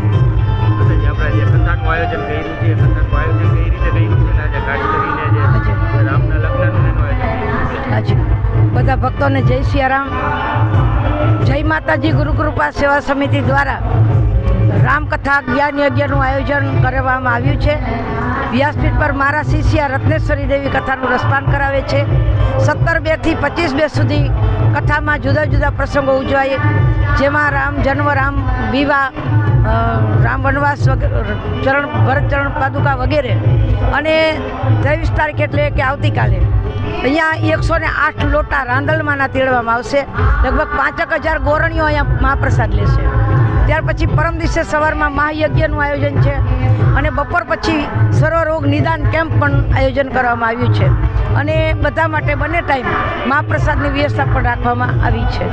માતાજી આપણે જે કથાનું આયોજન કર્યું છે કથાનું આયોજન કઈ રીતે કર્યું છે ને આજે ખાસ કરીને જે રામના લગ્નનું એનું આયોજન કર્યું બધા ભક્તોને જય સિયારામ જય માતાજી ગુરુકૃપા સેવા સમિતિ દ્વારા રામકથા જ્ઞાન યજ્ઞનું આયોજન કરવામાં આવ્યું છે. વ્યાસપીઠ પર મારા શિષ્યા રત્નેશ્વરી દેવી કથાનું રસપાન કરાવે છે. સત્તર બેથી પચીસ બે સુધી કથામાં જુદા જુદા પ્રસંગો ઉજવાય. જેમાં રામ જન્મ રામ વિવાહ રામ વનવાસ ચરણ, ભરત ચરણ પાદુકા વગેરે. અને ત્રેવીસ તારીખ એટલે કે આવતીકાલે. અહીંયા એકસો ને આઠ લોટા રાંદલમાંના તેડવામાં આવશે. લગભગ પાંચેક હજાર ગોરણીઓ અહીંયા મહાપ્રસાદ લેશે. ત્યાર પછી પરમ દિવસે સવારમાં મહાયજ્ઞનું આયોજન છે. અને બપોર પછી સર્વરોગ નિદાન કેમ્પ પણ આયોજન કરવામાં આવ્યું છે. અને બધા માટે બંને ટાઈમ મહાપ્રસાદની વ્યવસ્થા પણ રાખવામાં આવી છે.